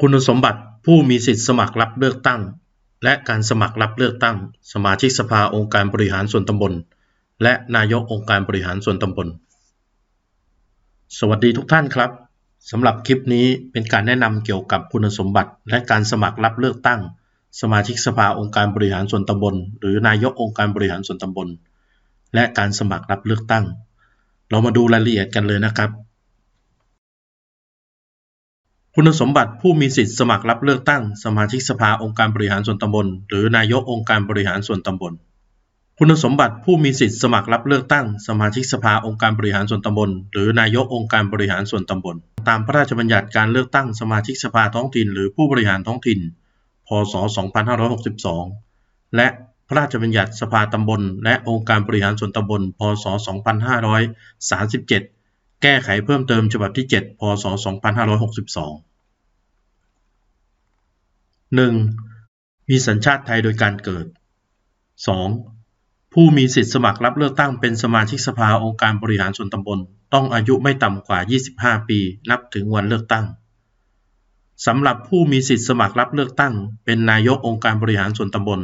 คุณสมบัติผู้มีสิทธิสมัครรับเลือกตั้ง และการสมัครรับเลือกตั้ง สมาชิกสภาองค์การบริหารส่วนตำบล และนายกองค์การบริหารส่วนตำบล สวัสดีทุกท่านครับสำหรับคลิปนี้เป็นการแนะนำเกี่ยวกับคุณสมบัติและการสมัครรับเลือกตั้ง สมาชิกสภาองค์การบริหารส่วนตำบล หรือนายกองค์การบริหารส่วนตำบล และการสมัครรับเลือกตั้ง เรามาดูรายละเอียดกันเลยนะครับ คุณสมบัติผู้มีสิทธิสมัครรับเลือกตั้งสมาชิกสภาองค์การบริหารส่วนตำบล หรือนายกองค์การบริหารส่วนตำบล คุณสมบัติผู้มีสิทธิสมัครรับเลือกตั้งสมาชิกสภาองค์การบริหารส่วนตำบล หรือนายกองค์การบริหารส่วนตำบล ตามพระราชบัญญัติการเลือกตั้งสมาชิกสภาท้องถิ่น หรือผู้บริหารท้องถิ่น พศ 2562 และพระราชบัญญัติสภาตำบล และองค์การบริหารส่วนตำบล พศ 2537 แก้ไขเพิ่มเติมฉบับที่ 7 พศ 2562 1. มีสัญชาติไทยโดยการเกิด 2. ผู้มีสิทธิสมัครรับเลือกตั้งเป็นสมาชิกสภาองค์การบริหารส่วนตำบล ต้องอายุไม่ต่ำกว่า 25 ปี นับถึงวันเลือกตั้งสำหรับผู้มีสิทธิสมัครรับเลือกตั้ง เป็นนายกองค์การบริหารส่วนตำบล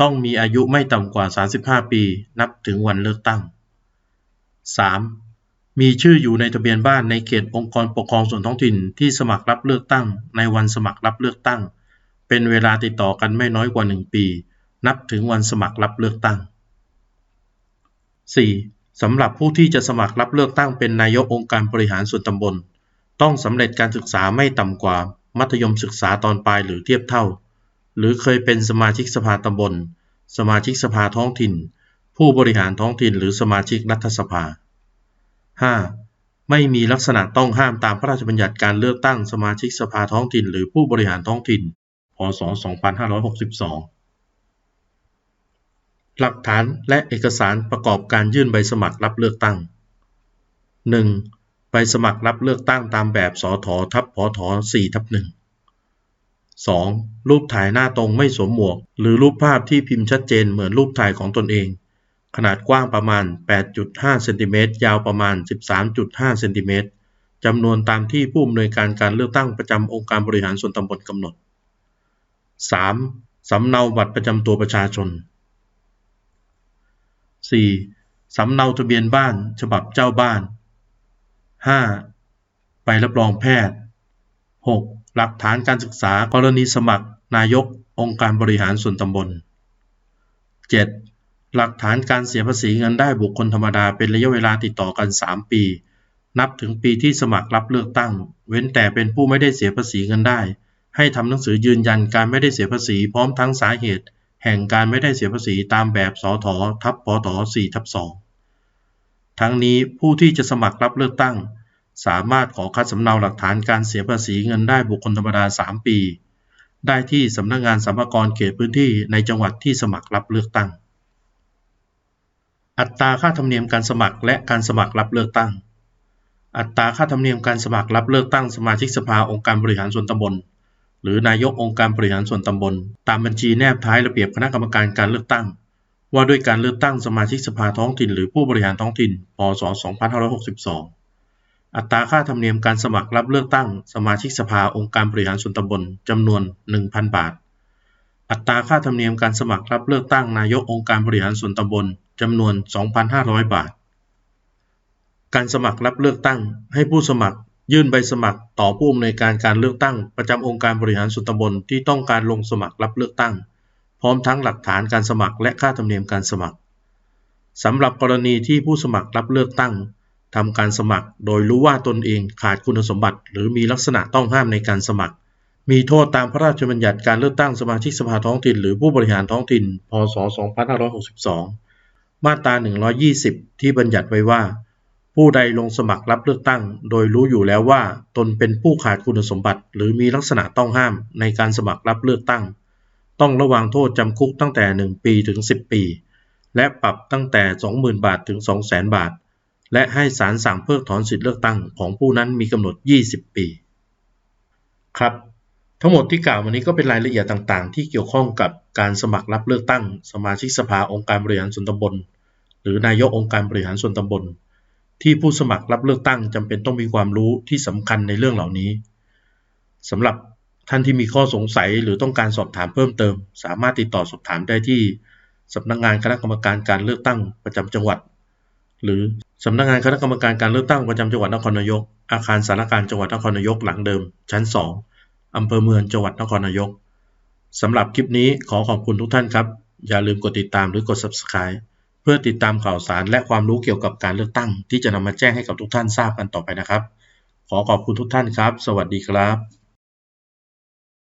ต้องมีอายุไม่ต่ำกว่า 35 ปี นับถึงวันเลือกตั้ง 3. มีชื่ออยู่ในทะเบียนบ้านในเขตองค์กรปกครองส่วนท้องถิ่นที่สมัครรับเลือกตั้ง ในวันสมัครรับเลือกตั้ง เป็นเวลาติดต่อกันไม่น้อยกว่า 1 ปี นับถึงวันสมัครรับเลือกตั้ง 4. สำหรับผู้ที่จะสมัครรับเลือกตั้งเป็นนายกองค์การบริหารส่วนตำบล ต้องสำเร็จการศึกษาไม่ต่ำกว่า มัธยมศึกษาตอนปลายหรือเทียบเท่า หรือเคยเป็นสมาชิกสภาตำบล สมาชิกสภาท้องถิ่น ผู้บริหารท้องถิ่นหรือสมาชิกรัฐสภา 5. ไม่มีลักษณะต้องห้ามตามพระราชบัญญัติการเลือกตั้งสมาชิกสภาท้องถิ่น หรือผู้บริหารท้องถิ่น พศ 2562 หลักฐานและเอกสารประกอบการยื่นใบสมัครรับเลือกตั้ง 1. ใบสมัครรับเลือกตั้งตามแบบสททับพท4ทับ1 2. รูปถ่ายหน้าตรงไม่สวมหมวก หรือรูปภาพที่พิมพ์ชัดเจนเหมือนรูปถ่ายของตนเอง ขนาดกว้างประมาณ 8.5 เซนติเมตร ยาวประมาณ 13.5 เซนติเมตร จำนวนตามที่ผู้อำนวยการการเลือกตั้งประจำองค์การบริหารส่วนตำบลกำหนด 3. สำเนาบัตรประจำตัวประชาชน 4. สำเนาทะเบียนบ้านฉบับเจ้าบ้าน 5. ใบรับรองแพทย์ 6. หลักฐานการศึกษากรณีสมัคร นายกองค์การบริหารส่วนตำบล 7. หลักฐานการเสียภาษีเงินได้บุคคลธรรมดาเป็นระยะเวลาติดต่อกัน 3 ปี นับถึงปีที่สมัครรับเลือกตั้ง เว้นแต่เป็นผู้ไม่ได้เสียภาษีเงินได้ ให้ทำหนังสือยืนยันการไม่ได้เสียภาษีพร้อมทั้งสาเหตุ แห่งการไม่ได้เสียภาษีตามแบบสททับพท4ทับ2ทั้งนี้ผู้ที่จะสมัครรับเลือกตั้ง สามารถขอคัดสำเนาหลักฐานการเสียภาษีเงินได้บุคคลธรรมดา 3 ปี ได้ที่สำนักงานสรรพากรเขตพื้นที่ในจังหวัดที่สมัครรับเลือกตั้ง อัตราค่าธรรมเนียมการสมัครและการสมัครรับเลือกตั้ง อัตราค่าธรรมเนียมการสมัครรับเลือกตั้งสมาชิกสภาองค์การบริหารส่วนตำบล หรือนายกองค์การบริหารส่วนตำบล ตามบัญชีแนบท้ายระเบียบคณะกรรมการการเลือกตั้ง ว่าด้วยการเลือกตั้งสมาชิกสภาท้องถิ่นหรือผู้บริหารท้องถิ่น พศ 2562 อัตราค่าธรรมเนียมการสมัครรับเลือกตั้ง สมาชิกสภาองค์การบริหารส่วนตำบลจำนวน 1,000 บาท อัตราค่าธรรมเนียมการสมัครรับเลือกตั้งนายกองค์การบริหารส่วนตำบล จำนวน 2,500 บาท การสมัครรับเลือกตั้ง ให้ผู้สมัคร ยื่นใบสมัครต่อผู้อำนวยการการเลือกตั้ง ประจำองค์การบริหารส่วนตำบลที่ต้องการลงสมัครรับเลือกตั้ง พร้อมทั้งหลักฐานการสมัครและค่าธรรมเนียมการสมัครสำหรับกรณีที่ผู้สมัครรับเลือกตั้งทำการสมัครโดยรู้ว่าตนเองขาดคุณสมบัติ หรือมีลักษณะต้องห้ามในการสมัคร มีโทษตามพระราชบัญญัติการเลือกตั้งสมาชิกสภาท้องถิ่น หรือผู้บริหารท้องถิ่น พศ 2562 มาตรา 120 ที่บัญญัติไว้ว่า ผู้ใดลงสมัครรับเลือกตั้ง โดยรู้อยู่แล้วว่า ตนเป็นผู้ขาดคุณสมบัติ หรือมีลักษณะต้องห้ามในการสมัครรับเลือกตั้ง ต้องระวังโทษจำคุกตั้งแต่ 1 ปีถึง 10 ปี และปรับตั้งแต่ 20,000 บาทถึง 200,000 บาท และให้ศาลสั่งเพิกถอนสิทธิเลือกตั้งของผู้นั้นมีกำหนด 20 ปี ครับทั้งหมดที่กล่าวมานี้ก็เป็นรายละเอียดต่างๆ ที่เกี่ยวข้องกับการสมัครรับเลือกตั้ง สมาชิกสภาองค์การบริหารส่วนตำบล หรือนายกองค์การบริหารส่วนตำบล ที่ผู้สมัครรับเลือกตั้งจำเป็นต้องมีความรู้ที่สำคัญในเรื่องเหล่านี้สำหรับท่านที่มีข้อสงสัยหรือต้องการสอบถามเพิ่มเติม สามารถติดต่อสอบถามได้ที่สำนักงานคณะกรรมการการเลือกตั้งประจำจังหวัด หรือสำนักงานคณะกรรมการการเลือกตั้งประจำจังหวัดนครนายก อาคารสารการจังหวัดนครนายกหลังเดิม ชั้น 2 อำเภอเมืองจังหวัดนครนายกสำหรับคลิปนี้ขอขอบคุณทุกท่านครับ อย่าลืมกดติดตามหรือกด subscribe เพื่อติดตามข่าวสารและความรู้เกี่ยวกับการเลือกตั้ง ที่จะนำมาแจ้งให้กับทุกท่านทราบกันต่อไปนะครับ ขอขอบคุณทุกท่านครับ สวัสดีครับ